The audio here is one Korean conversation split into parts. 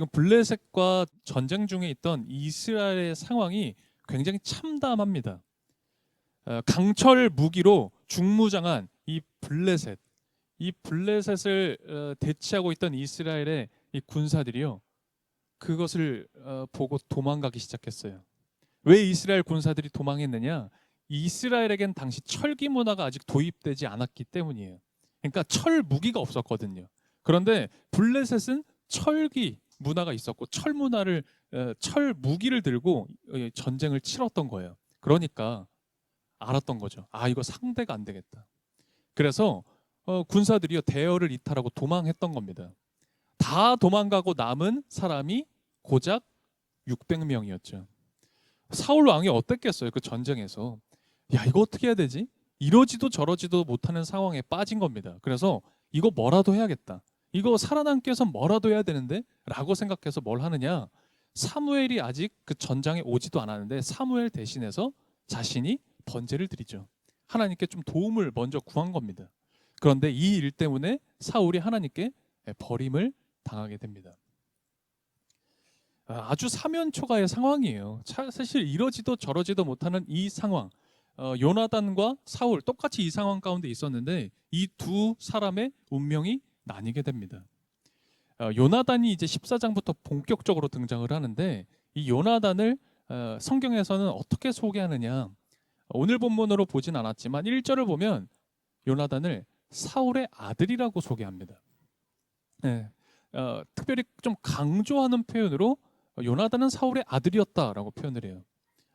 지금 블레셋과 전쟁 중에 있던 이스라엘의 상황이 굉장히 참담합니다. 어, 강철 무기로 중무장한 이 블레셋, 이 블레셋을 어, 대치하고 있던 이스라엘의 이 군사들이요, 그것을 어, 보고 도망가기 시작했어요. 왜 이스라엘 군사들이 도망했느냐? 이스라엘에겐 당시 철기 문화가 아직 도입되지 않았기 때문이에요. 그러니까 철 무기가 없었거든요. 그런데 블레셋은 철기 문화가 있었고 철 문화를 어, 철 무기를 들고 어, 전쟁을 치렀던 거예요. 그러니까 알았던 거죠. 아 이거 상대가 안 되겠다. 그래서 어, 군사들이요 대열을 이탈하고 도망했던 겁니다. 다 도망가고 남은 사람이 고작 600명이었죠. 사울 왕이 어땠겠어요 그 전쟁에서? 야 이거 어떻게 해야 되지? 이러지도 저러지도 못하는 상황에 빠진 겁니다. 그래서 이거 뭐라도 해야겠다. 이거 살아남기 위해서 뭐라도 해야 되는데? 라고 생각해서 뭘 하느냐? 사무엘이 아직 그 전장에 오지도 않았는데 사무엘 대신해서 자신이 번제를 드리죠. 하나님께 좀 도움을 먼저 구한 겁니다. 그런데 이 일 때문에 사울이 하나님께 버림을 당하게 됩니다. 아, 아주 사면초가의 상황이에요. 차- 사실 이러지도 저러지도 못하는 이 상황. 어, 요나단과 사울 똑같이 이 상황 가운데 있었는데 이 두 사람의 운명이 나뉘게 됩니다. 어, 요나단이 이제 14장부터 본격적으로 등장을 하는데 이 요나단을 어, 성경에서는 어떻게 소개하느냐 오늘 본문으로 보진 않았지만 1절을 보면 요나단을 사울의 아들이라고 소개합니다. 네, 어, 특별히 좀 강조하는 표현으로 요나단은 사울의 아들이었다라고 표현을 해요.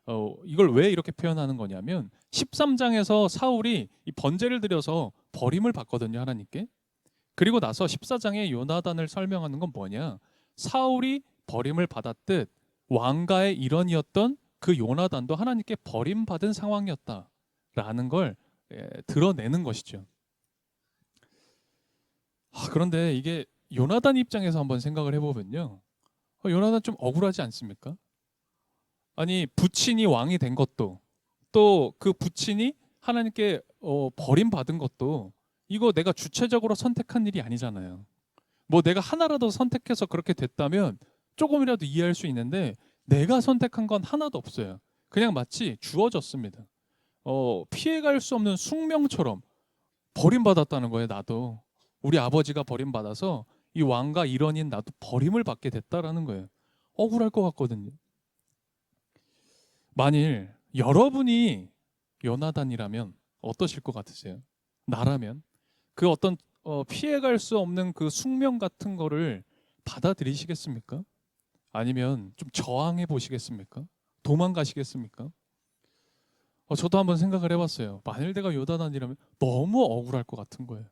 어, 이걸 왜 이렇게 표현하는 거냐면 13장에서 사울이 이 번제를 드려서 버림을 받거든요 하나님께. 그리고 나서 14장에 요나단을 설명하는 건 뭐냐? 사울이 버림을 받았듯 왕가의 일원이었던 그 요나단도 하나님께 버림받은 상황이었다라는 걸 예, 드러내는 것이죠. 아, 그런데 이게 요나단 입장에서 한번 생각을 해보면요, 어, 요나단 좀 억울하지 않습니까? 아니 부친이 왕이 된 것도 또 그 부친이 하나님께 어, 버림받은 것도 이거 내가 주체적으로 선택한 일이 아니잖아요. 뭐 내가 하나라도 선택해서 그렇게 됐다면 조금이라도 이해할 수 있는데 내가 선택한 건 하나도 없어요. 그냥 마치 주어졌습니다. 어, 피해갈 수 없는 숙명처럼 버림받았다는 거예요. 나도 우리 아버지가 버림받아서 이 왕과 일원인 나도 버림을 받게 됐다라는 거예요. 억울할 것 같거든요. 만일 여러분이 요나단이라면 어떠실 것 같으세요? 나라면 그 어떤 어, 피해갈 수 없는 그 숙명 같은 거를 받아들이시겠습니까? 아니면 좀 저항해 보시겠습니까? 도망가시겠습니까? 어, 저도 한번 생각을 해봤어요. 만일 내가 요나단이라면 너무 억울할 것 같은 거예요.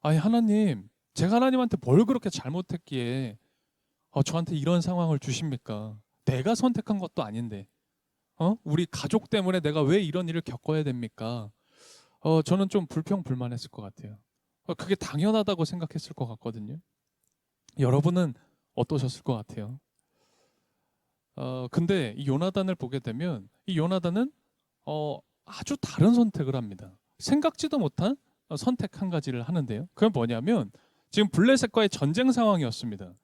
아니 하나님, 제가 하나님한테 뭘 그렇게 잘못했기에 어, 저한테 이런 상황을 주십니까? 내가 선택한 것도 아닌데, 어? 우리 가족 때문에 내가 왜 이런 일을 겪어야 됩니까? 어, 저는 좀 불평불만했을 것 같아요. 어, 그게 당연하다고 생각했을 것 같거든요. 여러분은 어떠셨을 것 같아요? 어, 근데 이 요나단을 보게 되면 이 요나단은 어, 아주 다른 선택을 합니다. 생각지도 못한 어, 선택 한 가지를 하는데요. 그건 뭐냐면 지금 블레셋과의 전쟁 상황이었습니다.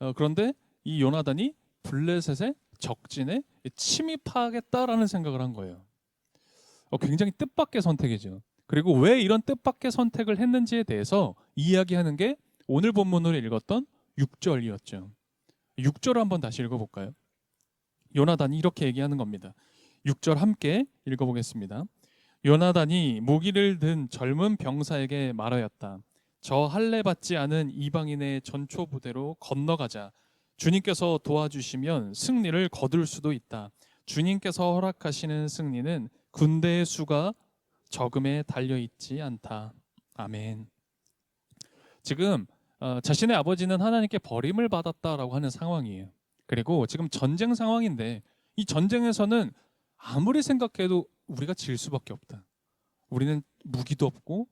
어, 그런데 이 요나단이 블레셋의 적진에 침입하겠다라는 생각을 한 거예요. 어, 굉장히 뜻밖의 선택이죠. 그리고 왜 이런 뜻밖의 선택을 했는지에 대해서 이야기하는 게 오늘 본문으로 읽었던 6절이었죠. 6절을 한번 다시 읽어볼까요? 요나단이 이렇게 얘기하는 겁니다. 6절 함께 읽어보겠습니다. 요나단이 무기를 든 젊은 병사에게 말하였다. 저 할례 받지 않은 이방인의 전초 부대로 건너가자. 주님께서 도와주시면 승리를 거둘 수도 있다. 주님께서 허락하시는 승리는 군대의 수가 적음에 달려 있지 않다. 아멘. 지금 어, 자신의 아버지는 하나님께 버림을 받았다라고 하는 상황이에요. 그리고 지금 전쟁 상황인데 이 전쟁에서는 아무리 생각해도 우리가 질 수밖에 없다. 우리는 무기도 없고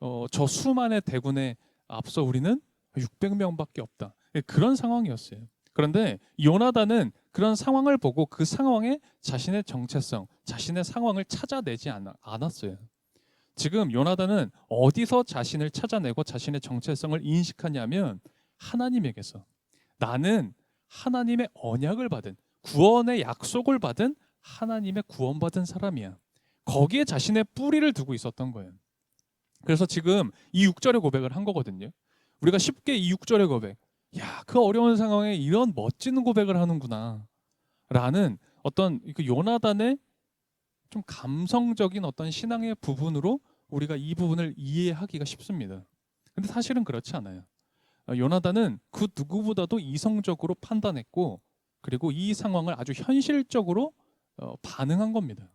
어, 저 수만의 대군에 앞서 우리는 600명밖에 없다. 그런 상황이었어요. 그런데 요나단은 그런 상황을 보고 그 상황에 자신의 정체성, 자신의 상황을 찾아내지 않- 않았어요. 지금 요나단은 어디서 자신을 찾아내고 자신의 정체성을 인식하냐면 하나님에게서 나는 하나님의 언약을 받은 구원의 약속을 받은 하나님의 구원받은 사람이야. 거기에 자신의 뿌리를 두고 있었던 거예요. 그래서 지금 이 6절의 고백을 한 거거든요. 우리가 쉽게 이 6절의 고백, 야, 그 어려운 상황에 이런 멋진 고백을 하는구나. 라는 어떤 그 요나단의 좀 감성적인 어떤 신앙의 부분으로 우리가 이 부분을 이해하기가 쉽습니다. 근데 사실은 그렇지 않아요. 어, 요나단은 그 누구보다도 이성적으로 판단했고 그리고 이 상황을 아주 현실적으로 어, 반응한 겁니다.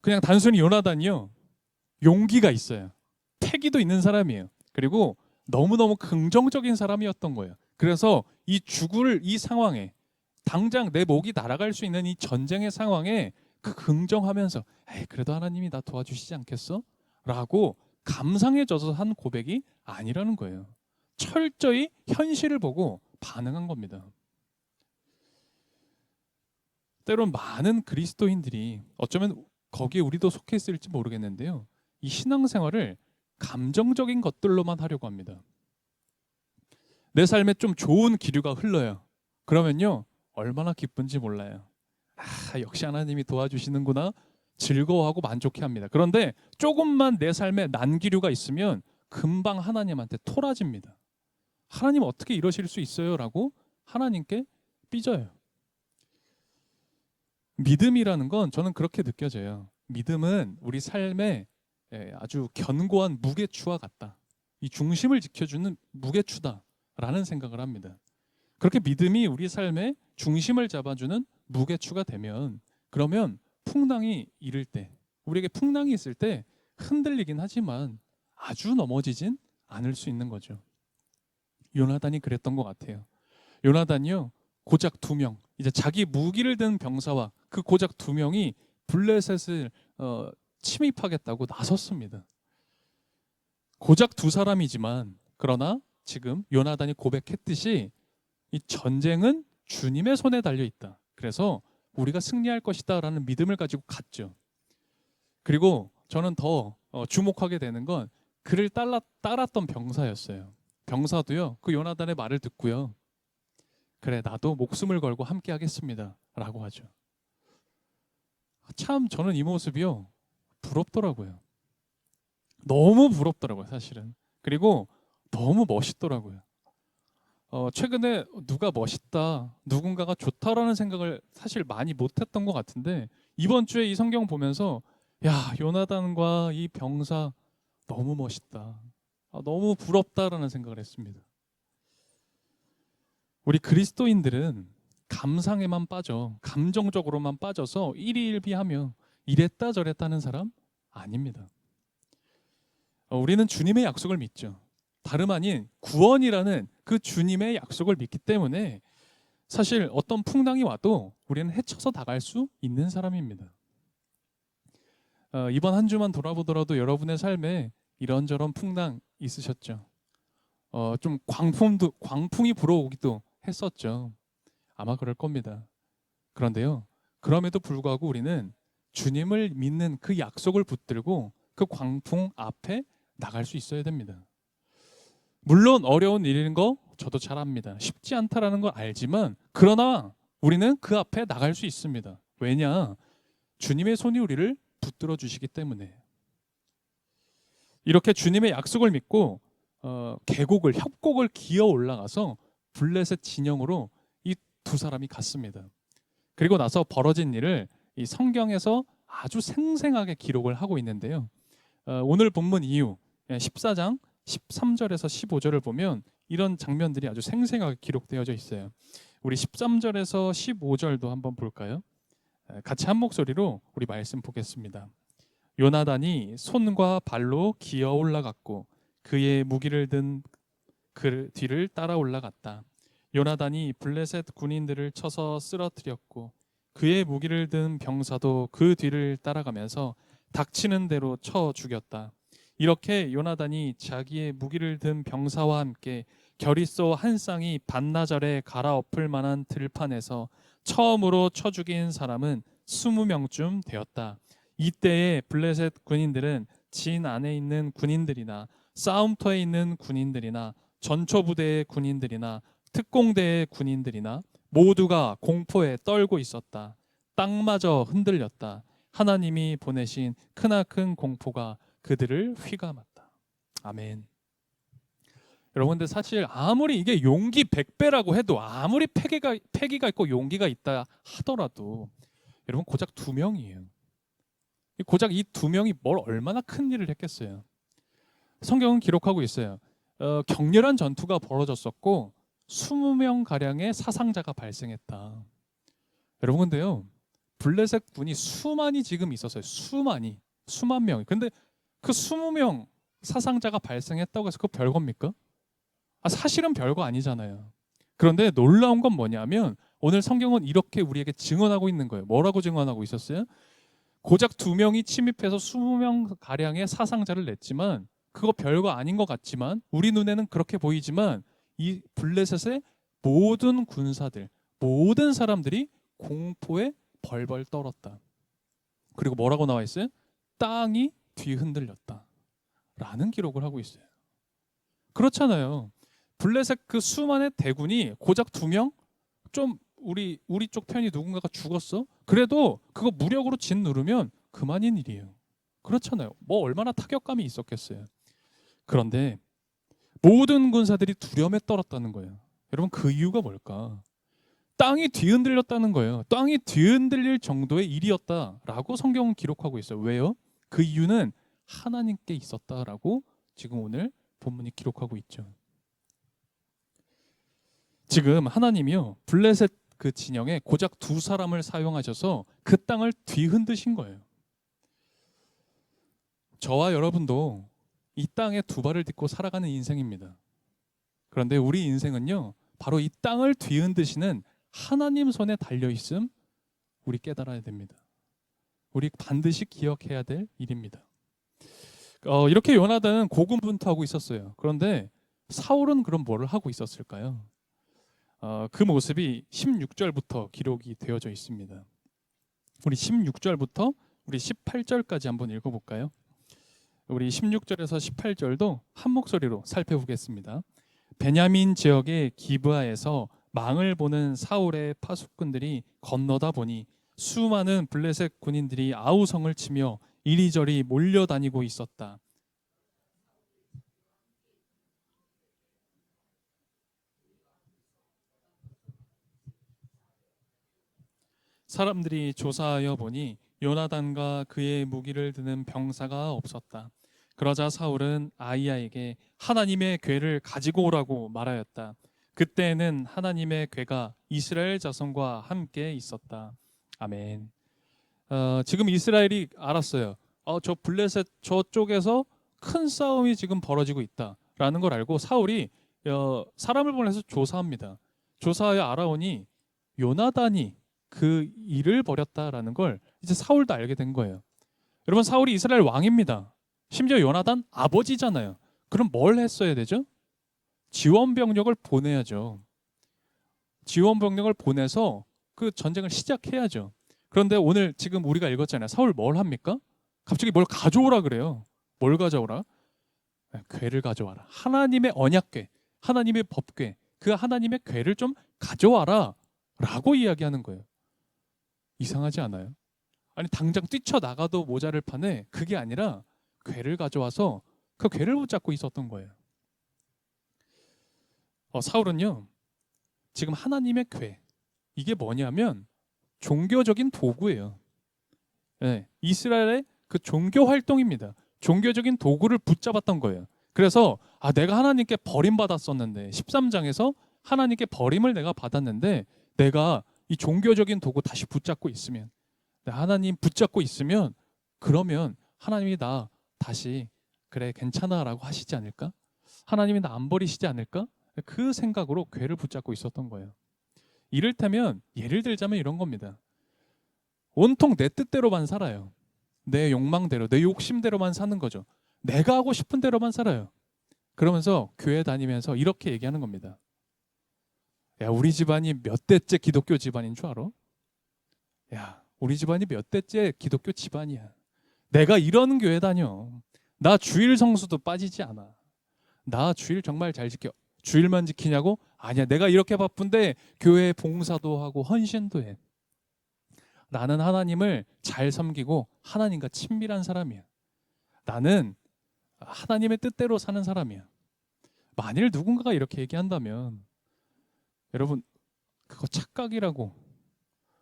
그냥 단순히 요나단이요. 용기가 있어요. 패기도 있는 사람이에요. 그리고 너무너무 긍정적인 사람이었던 거예요. 그래서 이 죽을 이 상황에 당장 내 목이 날아갈 수 있는 이 전쟁의 상황에 그 긍정하면서 에이 그래도 하나님이 나 도와주시지 않겠어? 라고 감상해져서 한 고백이 아니라는 거예요. 철저히 현실을 보고 반응한 겁니다. 때론 많은 그리스도인들이 어쩌면 거기에 우리도 속해 있을지 모르겠는데요. 이 신앙생활을 감정적인 것들로만 하려고 합니다. 내 삶에 좀 좋은 기류가 흘러요. 그러면요, 얼마나 기쁜지 몰라요. 아, 역시 하나님이 도와주시는구나. 즐거워하고 만족해 합니다. 그런데 조금만 내 삶에 난기류가 있으면 금방 하나님한테 토라집니다. 하나님 어떻게 이러실 수 있어요?라고 하나님께 삐져요. 믿음이라는 건 저는 그렇게 느껴져요. 믿음은 우리 삶에 예, 아주 견고한 무게추와 같다. 이 중심을 지켜주는 무게추다라는 생각을 합니다. 그렇게 믿음이 우리 삶의 중심을 잡아주는 무게추가 되면 그러면 풍랑이 이를 때 우리에게 풍랑이 있을 때 흔들리긴 하지만 아주 넘어지진 않을 수 있는 거죠. 요나단이 그랬던 것 같아요. 요나단이요 고작 두 명, 이제 자기 무기를 든 병사와 그 고작 두 명이 블레셋을 어, 침입하겠다고 나섰습니다. 고작 두 사람이지만 그러나 지금 요나단이 고백했듯이 이 전쟁은 주님의 손에 달려 있다. 그래서 우리가 승리할 것이다라는 믿음을 가지고 갔죠. 그리고 저는 더 어, 주목하게 되는 건 그를 따라, 따랐던 병사였어요. 병사도요 그 요나단의 말을 듣고요. 그래 나도 목숨을 걸고 함께 하겠습니다 라고 하죠. 참 저는 이 모습이요 부럽더라고요. 너무 부럽더라고요 사실은. 그리고 너무 멋있더라고요. 어, 최근에 누가 멋있다, 누군가가 좋다라는 생각을 사실 많이 못했던 것 같은데 이번 주에 이 성경 보면서 야 요나단과 이 병사 너무 멋있다, 아, 너무 부럽다라는 생각을 했습니다. 우리 그리스도인들은 감상에만 빠져 감정적으로만 빠져서 일희일비하며 이랬다 저랬다 하는 사람 아닙니다. 어, 우리는 주님의 약속을 믿죠. 다름 아닌 구원이라는 그 주님의 약속을 믿기 때문에 사실 어떤 풍랑이 와도 우리는 헤쳐서 나갈 수 있는 사람입니다. 어, 이번 한 주만 돌아보더라도 여러분의 삶에 이런저런 풍랑 있으셨죠. 어, 좀 광풍도 광풍이 불어오기도 했었죠. 아마 그럴 겁니다. 그런데요. 그럼에도 불구하고 우리는 주님을 믿는 그 약속을 붙들고 그 광풍 앞에 나갈 수 있어야 됩니다. 물론 어려운 일인 거 저도 잘 압니다. 쉽지 않다라는 걸 알지만 그러나 우리는 그 앞에 나갈 수 있습니다. 왜냐? 주님의 손이 우리를 붙들어 주시기 때문에. 이렇게 주님의 약속을 믿고 어, 계곡을 협곡을 기어 올라가서 블레셋 진영으로 이 두 사람이 갔습니다. 그리고 나서 벌어진 일을 이 성경에서 아주 생생하게 기록을 하고 있는데요. 어, 오늘 본문 이후 14장 13절에서 15절을 보면 이런 장면들이 아주 생생하게 기록되어져 있어요. 우리 13절에서 15절도 한번 볼까요? 같이 한 목소리로 우리 말씀 보겠습니다. 요나단이 손과 발로 기어 올라갔고 그의 무기를 든 그 뒤를 따라 올라갔다. 요나단이 블레셋 군인들을 쳐서 쓰러뜨렸고 그의 무기를 든 병사도 그 뒤를 따라가면서 닥치는 대로 쳐 죽였다. 이렇게 요나단이 자기의 무기를 든 병사와 함께 결의소 한 쌍이 반나절에 갈아엎을 만한 들판에서 처음으로 쳐 죽인 사람은 스무 명쯤 되었다. 이때에 블레셋 군인들은 진 안에 있는 군인들이나 싸움터에 있는 군인들이나 전초 부대의 군인들이나 특공대의 군인들이나 모두가 공포에 떨고 있었다. 땅마저 흔들렸다. 하나님이 보내신 크나큰 공포가 그들을 휘감았다. 아멘. 여러분 근데 사실 아무리 이게 용기 100배라고 해도 아무리 패기가 패기가 있고 용기가 있다 하더라도 여러분 고작 두 명이에요. 이 고작 이 두 명이 뭘 얼마나 큰 일을 했겠어요. 성경은 기록하고 있어요. 어, 격렬한 전투가 벌어졌었고 20명 가량의 사상자가 발생했다. 여러분 근데요. 블레셋 군이 수만이 지금 있었어요. 수만이 수만 명. 근데 그 20명 사상자가 발생했다고 해서 그거 별겁니까? 아, 사실은 별거 아니잖아요. 그런데 놀라운 건 뭐냐면 오늘 성경은 이렇게 우리에게 증언하고 있는 거예요. 뭐라고 증언하고 있었어요? 고작 두 명이 침입해서 20명 가량의 사상자를 냈지만 그거 별거 아닌 것 같지만 우리 눈에는 그렇게 보이지만 이 블레셋의 모든 군사들, 모든 사람들이 공포에 벌벌 떨었다. 그리고 뭐라고 나와 있어요? 땅이 뒤흔들렸다. 라는 기록을 하고 있어요. 그렇잖아요. 블레셋 그 수만의 대군이 고작 두 명? 좀 우리 우리 쪽 편이 누군가가 죽었어? 그래도 그거 무력으로 진 누르면 그만인 일이에요. 그렇잖아요. 뭐 얼마나 타격감이 있었겠어요. 그런데 모든 군사들이 두려움에 떨었다는 거예요. 여러분 그 이유가 뭘까? 땅이 뒤흔들렸다는 거예요. 땅이 뒤흔들릴 정도의 일이었다라고 성경은 기록하고 있어요. 왜요? 그 이유는 하나님께 있었다라고 지금 오늘 본문이 기록하고 있죠. 지금 하나님이요 블레셋 그 진영에 고작 두 사람을 사용하셔서 그 땅을 뒤흔드신 거예요. 저와 여러분도 이 땅에 두 발을 딛고 살아가는 인생입니다. 그런데 우리 인생은요 바로 이 땅을 뒤흔드시는 하나님 손에 달려 있음 우리 깨달아야 됩니다. 우리 반드시 기억해야 될 일입니다. 어, 이렇게 요나단은 고군분투하고 있었어요. 그런데 사울은 그럼 뭐를 하고 있었을까요? 어, 그 모습이 16절부터 기록이 되어져 있습니다. 우리 16절부터 우리 18절까지 한번 읽어볼까요? 우리 16절에서 18절도 한 목소리로 살펴보겠습니다. 베냐민 지역의 기브아에서 망을 보는 사울의 파수꾼들이 건너다 보니 수많은 블레셋 군인들이 아우성을 치며 이리저리 몰려다니고 있었다. 사람들이 조사하여 보니 요나단과 그의 무기를 드는 병사가 없었다. 그러자 사울은 아이야에게 하나님의 괴를 가지고 오라고 말하였다. 그때에는 하나님의 괴가 이스라엘 자손과 함께 있었다. 아멘. 어, 지금 이스라엘이 알았어요. 어, 저 블레셋 저쪽에서 큰 싸움이 지금 벌어지고 있다라는 걸 알고 사울이 어, 사람을 보내서 조사합니다. 조사하여 알아오니 요나단이 그 일을 벌였다라는 걸 이제 사울도 알게 된 거예요. 여러분 사울이 이스라엘 왕입니다. 심지어 요나단 아버지잖아요. 그럼 뭘 했어야 되죠? 지원 병력을 보내야죠. 지원 병력을 보내서 그 전쟁을 시작해야죠. 그런데 오늘 지금 우리가 읽었잖아요. 사울 뭘 합니까? 갑자기 뭘 가져오라 그래요. 뭘 가져오라? 네, 괴를 가져와라. 하나님의 언약궤, 하나님의 법궤, 그 하나님의 궤를 좀 가져와라. 라고 이야기하는 거예요. 이상하지 않아요? 아니 당장 뛰쳐나가도 모자를 파네. 그게 아니라 궤를 가져와서 그 궤를 붙잡고 있었던 거예요. 어, 사울은요. 지금 하나님의 궤 이게 뭐냐면 종교적인 도구예요. 네, 이스라엘의 그 종교 활동입니다. 종교적인 도구를 붙잡았던 거예요. 그래서 아 내가 하나님께 버림받았었는데 13장에서 하나님께 버림을 내가 받았는데 내가 이 종교적인 도구 다시 붙잡고 있으면 하나님 붙잡고 있으면 그러면 하나님이 나 다시 그래 괜찮아라고 하시지 않을까? 하나님이 나 안 버리시지 않을까? 그 생각으로 괴를 붙잡고 있었던 거예요. 이를테면 예를 들자면 이런 겁니다. 온통 내 뜻대로만 살아요. 내 욕망대로, 내 욕심대로만 사는 거죠. 내가 하고 싶은 대로만 살아요. 그러면서 교회 다니면서 이렇게 얘기하는 겁니다. 야, 우리 집안이 몇 대째 기독교 집안인 줄 알아? 야, 우리 집안이 몇 대째 기독교 집안이야. 내가 이런 교회 다녀. 나 주일 성수도 빠지지 않아. 나 주일 정말 잘 지켜. 주일만 지키냐고? 아니야, 내가 이렇게 바쁜데 교회 봉사도 하고 헌신도 해. 나는 하나님을 잘 섬기고 하나님과 친밀한 사람이야. 나는 하나님의 뜻대로 사는 사람이야. 만일 누군가가 이렇게 얘기한다면 여러분 그거 착각이라고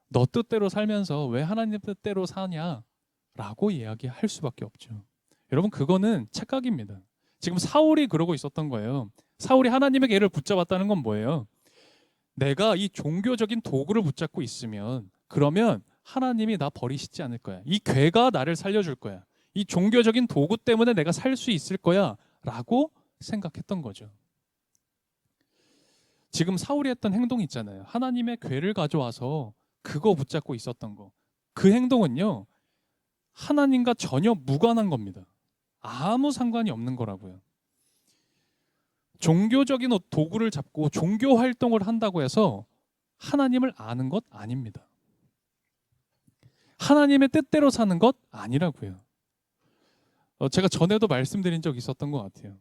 너 뜻대로 살면서 왜 하나님 뜻대로 사냐 라고 이야기할 수밖에 없죠. 여러분 그거는 착각입니다. 지금 사울이 그러고 있었던 거예요. 사울이 하나님의 개를 붙잡았다는 건 뭐예요? 내가 이 종교적인 도구를 붙잡고 있으면 그러면 하나님이 나 버리시지 않을 거야. 이 괴가 나를 살려줄 거야. 이 종교적인 도구 때문에 내가 살 수 있을 거야 라고 생각했던 거죠. 지금 사울이 했던 행동 있잖아요. 하나님의 괴를 가져와서 그거 붙잡고 있었던 거. 그 행동은요. 하나님과 전혀 무관한 겁니다. 아무 상관이 없는 거라고요. 종교적인 도구를 잡고 종교 활동을 한다고 해서 하나님을 아는 것 아닙니다. 하나님의 뜻대로 사는 것 아니라고요. 어, 제가 전에도 말씀드린 적 있었던 것 같아요.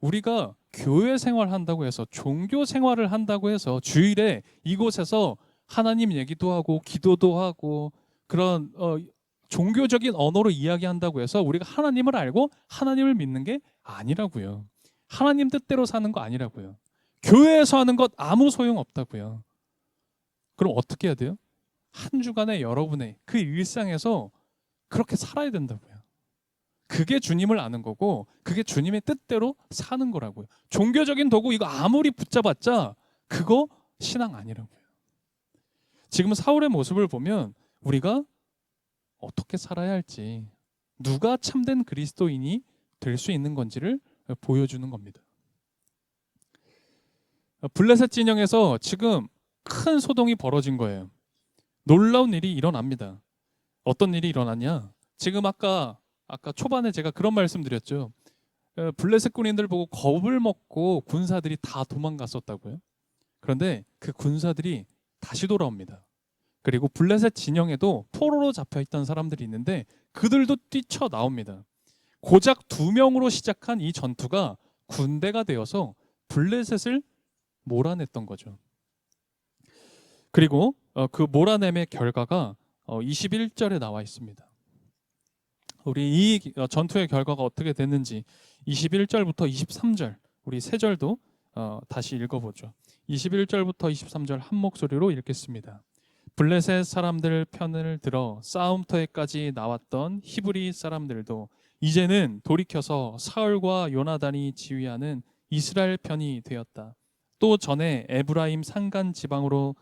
우리가 교회 생활한다고 해서 종교 생활을 한다고 해서 주일에 이곳에서 하나님 얘기도 하고 기도도 하고 그런 어, 종교적인 언어로 이야기한다고 해서 우리가 하나님을 알고 하나님을 믿는 게 아니라고요. 하나님 뜻대로 사는 거 아니라고요. 교회에서 하는 것 아무 소용 없다고요. 그럼 어떻게 해야 돼요? 한 주간에 여러분의 그 일상에서 그렇게 살아야 된다고요. 그게 주님을 아는 거고 그게 주님의 뜻대로 사는 거라고요. 종교적인 도구 이거 아무리 붙잡았자 그거 신앙 아니라고요. 지금 사울의 모습을 보면 우리가 어떻게 살아야 할지 누가 참된 그리스도인이 될 수 있는 건지를 보여주는 겁니다. 블레셋 진영에서 지금 큰 소동이 벌어진 거예요. 놀라운 일이 일어납니다. 어떤 일이 일어났냐? 지금 아까 아까 초반에 제가 그런 말씀드렸죠. 어, 블레셋 군인들 보고 겁을 먹고 군사들이 다 도망갔었다고요. 그런데 그 군사들이 다시 돌아옵니다. 그리고 블레셋 진영에도 포로로 잡혀 있던 사람들이 있는데 그들도 뛰쳐 나옵니다. 고작 두 명으로 시작한 이 전투가 군대가 되어서 블레셋을 몰아냈던 거죠. 그리고 어, 그 몰아냄의 결과가 어, 21절에 나와 있습니다. 우리 이 어, 전투의 결과가 어떻게 됐는지 21절부터 23절 우리 세 절도 어, 다시 읽어보죠. 21절부터 23절 한 목소리로 읽겠습니다. 블레셋 사람들 편을 들어 싸움터에까지 나왔던 히브리 사람들도 이제는 돌이켜서 사울과 요나단이 지휘하는 이스라엘 편이 되었다. 또 전에 에브라임 산간 지방으로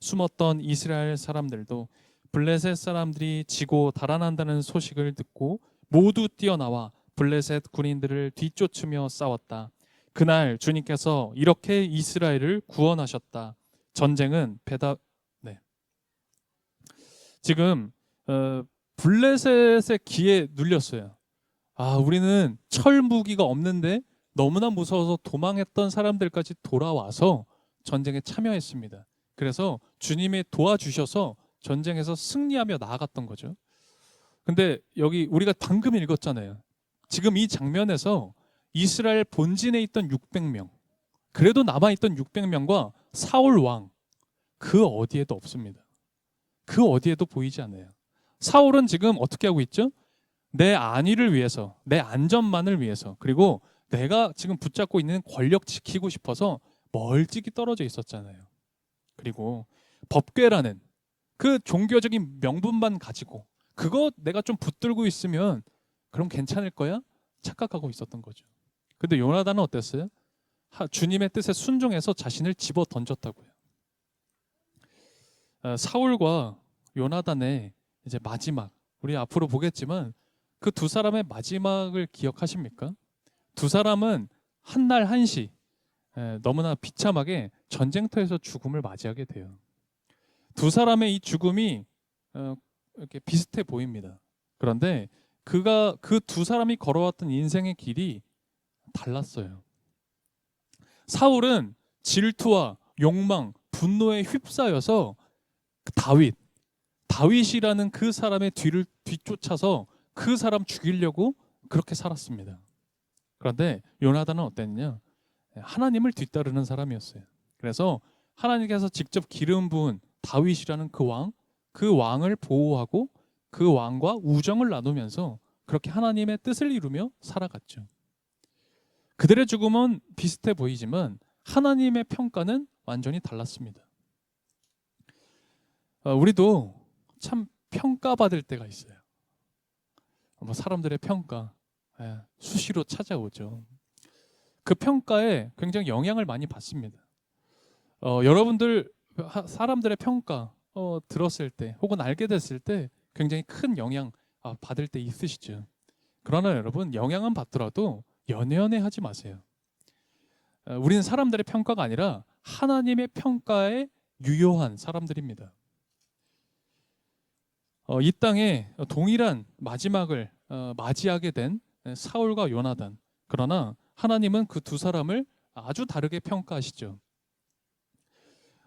숨었던 이스라엘 사람들도 블레셋 사람들이 지고 달아난다는 소식을 듣고 모두 뛰어나와 블레셋 군인들을 뒤쫓으며 싸웠다. 그날 주님께서 이렇게 이스라엘을 구원하셨다. 전쟁은 배다 네. 지금 어, 블레셋의 기에 눌렸어요. 아, 우리는 철 무기가 없는데 너무나 무서워서 도망했던 사람들까지 돌아와서 전쟁에 참여했습니다. 그래서 주님이 도와주셔서 전쟁에서 승리하며 나아갔던 거죠. 근데 여기 우리가 방금 읽었잖아요. 지금 이 장면에서 이스라엘 본진에 있던 600명, 그래도 남아있던 600명과 사울 왕, 그 어디에도 없습니다. 그 어디에도 보이지 않아요. 사울은 지금 어떻게 하고 있죠? 내 안위를 위해서, 내 안전만을 위해서, 그리고 내가 지금 붙잡고 있는 권력 지키고 싶어서 멀찍이 떨어져 있었잖아요. 그리고 법궤라는 그 종교적인 명분만 가지고 그거 내가 좀 붙들고 있으면 그럼 괜찮을 거야? 착각하고 있었던 거죠. 근데 요나단은 어땠어요? 하, 주님의 뜻에 순종해서 자신을 집어 던졌다고요. 어, 사울과 요나단의 이제 마지막 우리 앞으로 보겠지만 그 두 사람의 마지막을 기억하십니까? 두 사람은 한 날 한시 에, 너무나 비참하게 전쟁터에서 죽음을 맞이하게 돼요. 두 사람의 이 죽음이 어, 이렇게 비슷해 보입니다. 그런데 그가 그 두 사람이 걸어왔던 인생의 길이 달랐어요. 사울은 질투와 욕망, 분노에 휩싸여서 그 다윗, 다윗이라는 그 사람의 뒤를 뒤쫓아서 그 사람 죽이려고 그렇게 살았습니다. 그런데 요나단은 어땠냐? 하나님을 뒤따르는 사람이었어요. 그래서 하나님께서 직접 기름 부은 다윗이라는 그 왕, 그 왕을 보호하고 그 왕과 우정을 나누면서 그렇게 하나님의 뜻을 이루며 살아갔죠. 그들의 죽음은 비슷해 보이지만 하나님의 평가는 완전히 달랐습니다. 어, 우리도 참 평가받을 때가 있어요. 뭐 사람들의 평가 예, 수시로 찾아오죠. 그 평가에 굉장히 영향을 많이 받습니다. 어, 여러분들 하- 사람들의 평가 어, 들었을 때 혹은 알게 됐을 때 굉장히 큰 영향 아, 받을 때 있으시죠. 그러나 여러분 영향은 받더라도 연연해 하지 마세요. 어, 우리는 사람들의 평가가 아니라 하나님의 평가에 유효한 사람들입니다. 어, 이 땅에 동일한 마지막을 어, 맞이하게 된 사울과 요나단. 그러나 하나님은 그 두 사람을 아주 다르게 평가하시죠.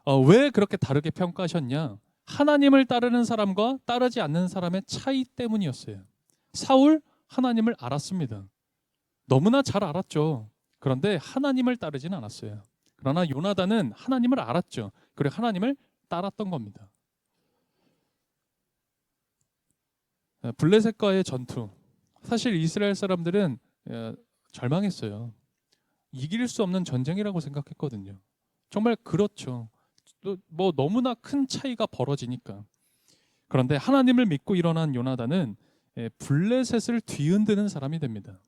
어, 왜 그렇게 다르게 평가하셨냐? 하나님을 따르는 사람과 따르지 않는 사람의 차이 때문이었어요. 사울 하나님을 알았습니다. 너무나 잘 알았죠. 그런데 하나님을 따르지는 않았어요. 그러나 요나단은 하나님을 알았죠. 그리고 하나님을 따랐던 겁니다. 어, 블레셋과의 전투. 사실 이스라엘 사람들은 어, 절망했어요. 이길 수 없는 전쟁이라고 생각했거든요. 정말 그렇죠. 또뭐 너무나 큰 차이가 벌어지니까. 그런데 하나님을 믿고 일어난 요나단은 예, 블레셋을 뒤흔드는 사람이 됩니다.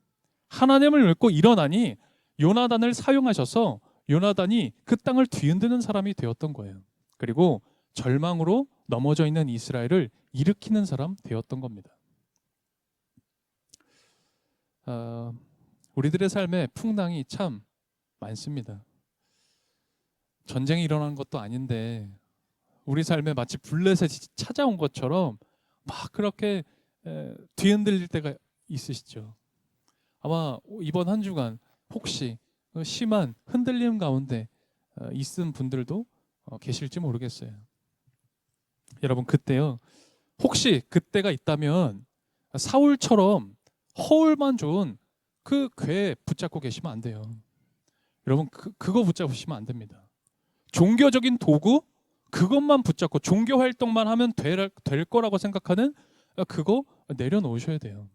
하나님을 믿고 일어나니 요나단을 사용하셔서 요나단이 그 땅을 뒤흔드는 사람이 되었던 거예요. 그리고 절망으로 넘어져 있는 이스라엘을 일으키는 사람 되었던 겁니다. 어, 우리들의 삶에 풍랑이 참 많습니다. 전쟁이 일어난 것도 아닌데 우리 삶에 마치 블레셋이 찾아온 것처럼 막 그렇게 에, 뒤흔들릴 때가 있으시죠. 아마 이번 한 주간 혹시 그 심한 흔들림 가운데 어, 있은 분들도 어, 계실지 모르겠어요. 여러분 그때요. 혹시 그때가 있다면 사울처럼 허울만 좋은 그 괴 붙잡고 계시면 안 돼요. 여러분 그, 그거 붙잡으시면 안 됩니다. 종교적인 도구 그것만 붙잡고 종교 활동만 하면 될, 될 거라고 생각하는 그거 내려놓으셔야 돼요.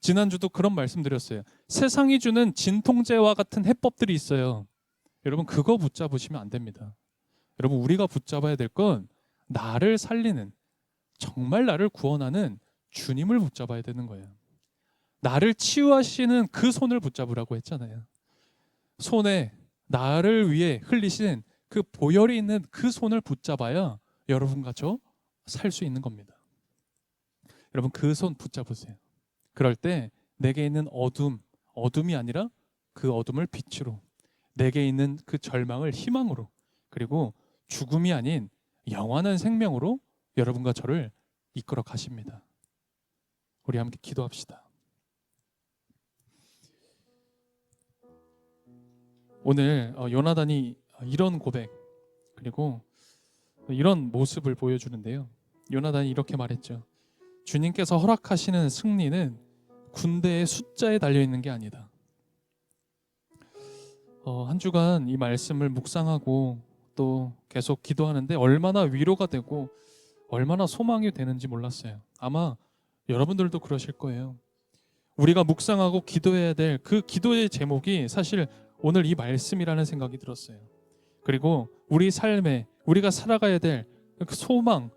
지난주도 그런 말씀드렸어요. 세상이 주는 진통제와 같은 해법들이 있어요. 여러분 그거 붙잡으시면 안 됩니다. 여러분 우리가 붙잡아야 될 건 나를 살리는 정말 나를 구원하는 주님을 붙잡아야 되는 거예요. 나를 치유하시는 그 손을 붙잡으라고 했잖아요. 손에 나를 위해 흘리신 그 보혈이 있는 그 손을 붙잡아야 여러분과 저 살 수 있는 겁니다. 여러분 그 손 붙잡으세요. 그럴 때 내게 있는 어둠, 어둠이 아니라 그 어둠을 빛으로, 내게 있는 그 절망을 희망으로, 그리고 죽음이 아닌 영원한 생명으로 여러분과 저를 이끌어 가십니다. 우리 함께 기도합시다. 오늘 어, 요나단이 이런 고백 그리고 이런 모습을 보여주는데요. 요나단이 이렇게 말했죠. 주님께서 허락하시는 승리는 군대의 숫자에 달려 있는 게 아니다. 어, 한 주간 이 말씀을 묵상하고 또 계속 기도하는데 얼마나 위로가 되고 얼마나 소망이 되는지 몰랐어요. 아마 여러분들도 그러실 거예요. 우리가 묵상하고 기도해야 될 그 기도의 제목이 사실 오늘 이 말씀이라는 생각이 들었어요. 그리고 우리 삶에 우리가 살아가야 될 그 소망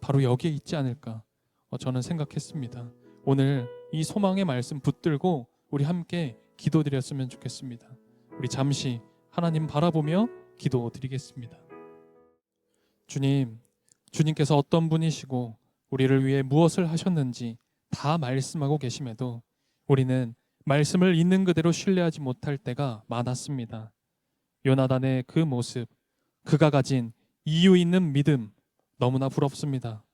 바로 여기에 있지 않을까 어, 저는 생각했습니다. 오늘 이 소망의 말씀 붙들고 우리 함께 기도드렸으면 좋겠습니다. 우리 잠시 하나님 바라보며 기도드리겠습니다. 주님, 주님께서 어떤 분이시고 우리를 위해 무엇을 하셨는지 다 말씀하고 계심에도 우리는 말씀을 있는 그대로 신뢰하지 못할 때가 많았습니다. 요나단의 그 모습, 그가 가진 이유 있는 믿음 너무나 부럽습니다.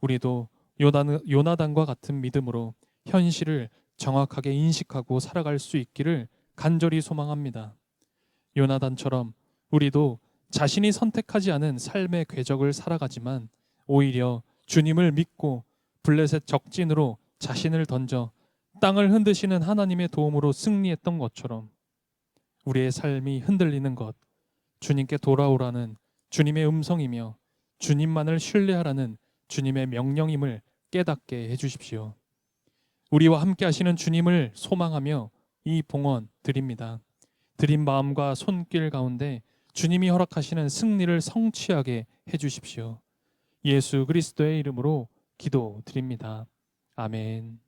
우리도 요나단, 요나단과 같은 믿음으로 현실을 정확하게 인식하고 살아갈 수 있기를 간절히 소망합니다. 요나단처럼 우리도 자신이 선택하지 않은 삶의 궤적을 살아가지만 오히려 주님을 믿고 블레셋 적진으로 자신을 던져 땅을 흔드시는 하나님의 도움으로 승리했던 것처럼 우리의 삶이 흔들리는 것, 주님께 돌아오라는 주님의 음성이며 주님만을 신뢰하라는 주님의 명령임을 깨닫게 해 주십시오. 우리와 함께 하시는 주님을 소망하며 이 봉헌 드립니다. 드린 마음과 손길 가운데 주님이 허락하시는 승리를 성취하게 해 주십시오. 예수 그리스도의 이름으로 기도드립니다. 아멘.